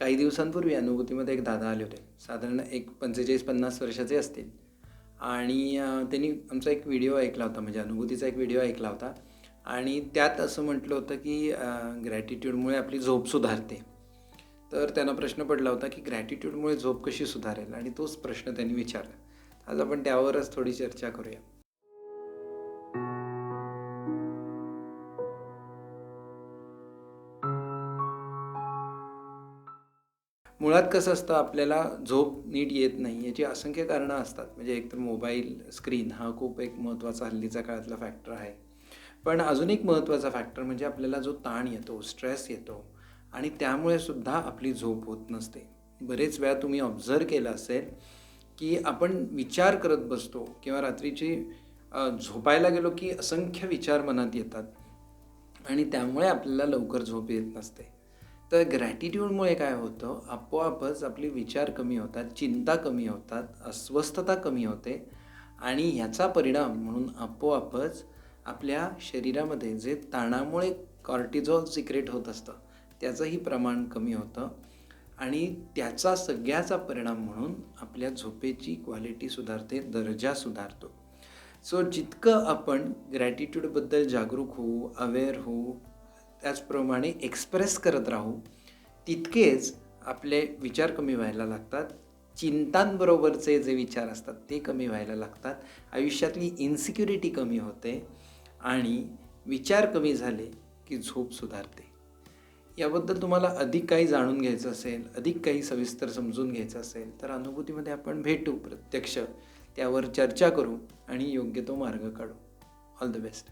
काही दिवसांपूर्वी अनुभूतीमध्ये एक दादा आले होते. साधारण एक पंचेचाळीस पन्नास वर्षाचे असतील. आणि त्यांनी आमचा एक व्हिडिओ ऐकला होता म्हणजे अनुभूतीचा एक व्हिडिओ ऐकला होता. आणि त्यात असं म्हटलं होतं की ग्रॅटिट्यूडमुळे आपली झोप सुधारते. तर त्यांना प्रश्न पडला होता की ग्रॅटिट्यूडमुळे झोप कशी सुधारेल? आणि तोच प्रश्न त्यांनी विचारला. आज आपण त्यावरच थोडी चर्चा करूया. मुळात कसं असतं आपल्याला झोप नीट येत नाही याची असंख्य कारणं असतात. म्हणजे एक तर मोबाईल स्क्रीन हा खूप एक महत्त्वाचा हल्लीचा काळातला फॅक्टर आहे. पण अजून एक महत्त्वाचा फॅक्टर म्हणजे आपल्याला जो ताण येतो स्ट्रेस येतो आणि त्यामुळे सुद्धा आपली झोप होत नसते. बरेच वेळा तुम्ही ऑब्झर्व केलं असेल की आपण विचार करत बसतो किंवा रात्रीची झोपायला गेलो की असंख्य विचार मनात येतात आणि त्यामुळे आपल्याला लवकर झोप येत नसते. तर ग्रॅटिट्यूडमुळे काय होतं? आपोआपच आपले विचार कमी होतात चिंता कमी होतात अस्वस्थता कमी होते आणि ह्याचा परिणाम म्हणून आपोआपच आपल्या शरीरामध्ये जे ताणामुळे कॉर्टिझॉल सिक्रेट होत असतं त्याचंही प्रमाण कमी होतं आणि त्याचा सगळ्याचा परिणाम म्हणून आपल्या झोपेची क्वालिटी सुधारते दर्जा सुधारतो. सो जितकं आपण ग्रॅटिट्यूडबद्दल जागरूक होऊ अवेअर होऊ त्याचप्रमाणे एक्सप्रेस करत राहू तितकेच आपले विचार कमी व्हायला लागतात. चिंतांबरोबरचे जे विचार असतात ते कमी व्हायला लागतात. आयुष्यातली इन्सिक्युरिटी कमी होते आणि विचार कमी झाले की झोप सुधारते. याबद्दल तुम्हाला अधिक काही जाणून घ्यायचं असेल अधिक काही सविस्तर समजून घ्यायचं असेल तर अनुभूतीमध्ये आपण भेटू प्रत्यक्ष. त्यावर चर्चा करू आणि योग्य तो मार्ग काढू. All the best